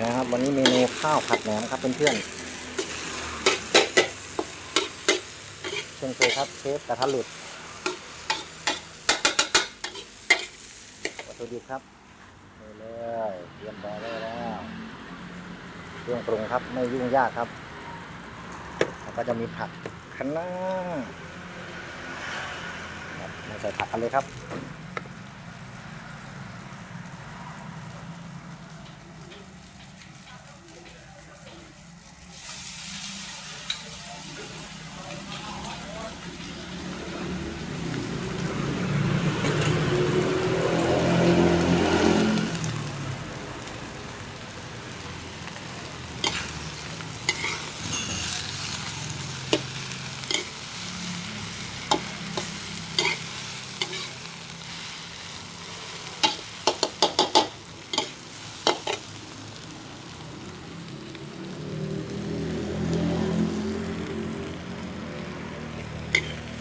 นะครับวันนี้เมนูข้าวผัดแหนมครับเพื่อนๆเช่นเคยครับเชฟกระทะหลุดวัตถุดิบครับนี่เลยเตรียมบอไว้แล้วเครื่องปรุงครับไม่ยุ่งยากครับแล้วก็จะมีผักคะน้าครับมาใส่ผักกันเลยครับ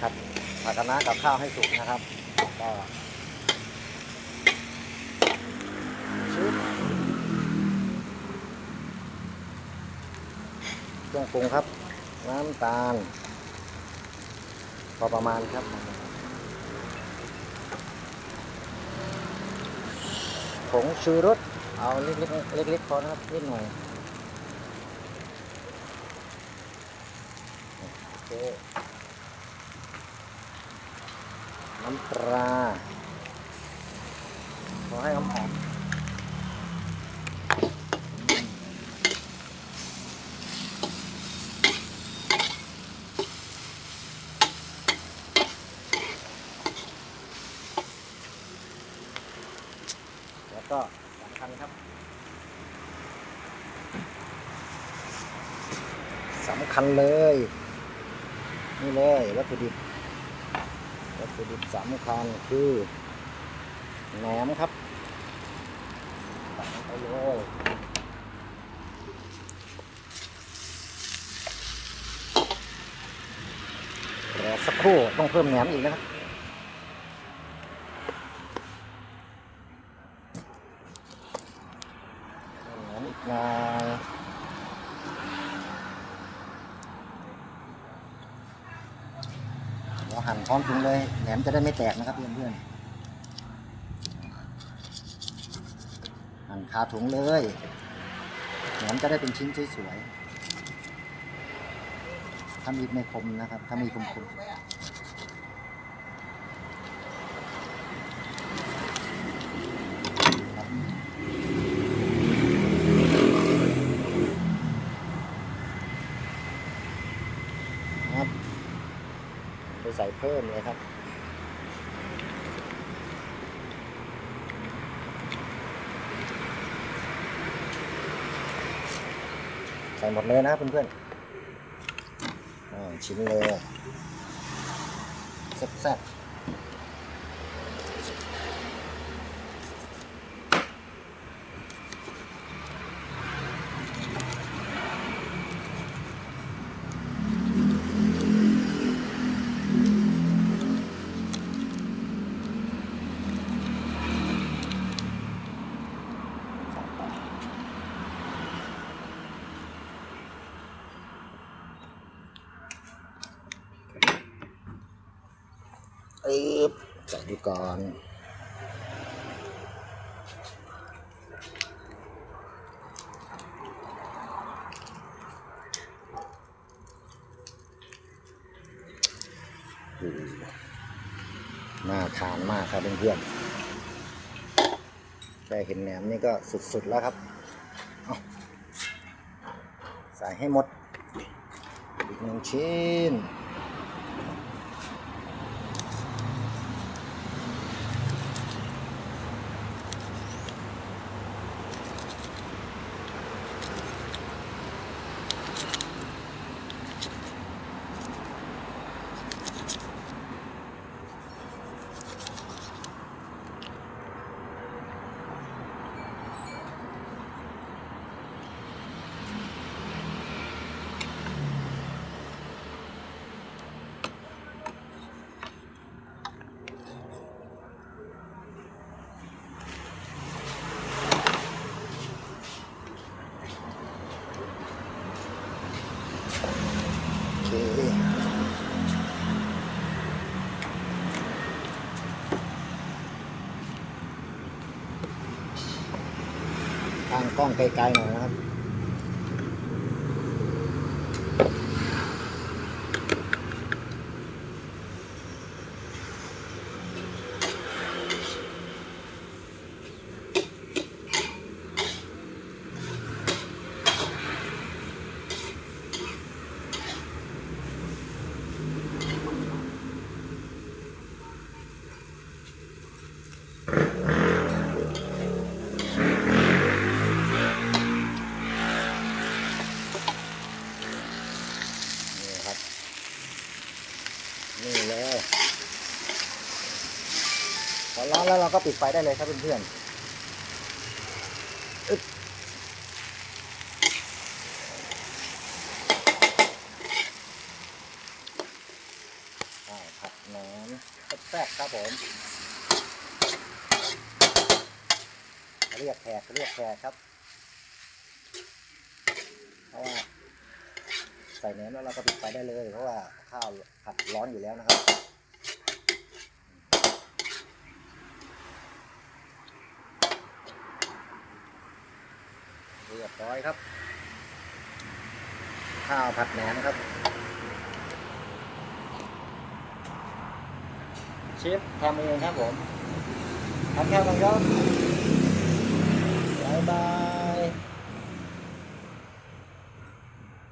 ครับผัดคะน้ากับข้าวให้สุกนะครับก็ชุบเครื่องปรุงครับ น้ำตาล พอประมาณครับผงชูรสเอาเล็กๆเล็กๆพอนะครับนิดหน่อยโอเค น้ำปลาขอให้หอมหอมแล้วก็สำคัญครับสำคัญเลย นี่เลยวัตถุดิบ วัตถุดิบสำคัญคือแหนมครับตักไปเลยรอสักครู่ต้องเพิ่มแหนมอีกนะครับเพิ่มแหนมอีกหน่อยเรา หั่นพร้อมปรุงเลยแหนมจะได้ไม่แตกนะครับเพื่อนๆหั่นคาถุงเลยแหนมจะได้เป็นชิ้นสวยๆถ้ามีดไม่คมนะครับถ้ามีคมคมครับไป ใส่เพิ่มเลยครับ ใส่หมดเลยนะเพื่อนๆชิ้นเลยแซ่บๆ อึ๊บใส่ดูก่อนน่าทานมากครับเพื่อนๆแค่เห็นแหนมนี่ก็สุดๆแล้วครับเอใส่ให้หมดอีกหนึ่งชิ้น อ ทาง กล้องไกลๆหน่อยนะครับ นี่ครับ นี่เลยพอร้อนแล้ว เราก็ปิดไฟได้เลยครับเพื่อนๆผัดแหนมแซ่บครับผมเรียกแขกเรียกแขกครับเพราะว่าใส่แหนมแล้วเราก็ปิดไฟได้เลย เพราะว่าข้าวผัดร้อนอยู่แล้วนะครับ เร้อยครับ ข้าวผัดแหนมครับ เชฟทำเองครับผมทำแค่ไหนครับบ๊ายบาย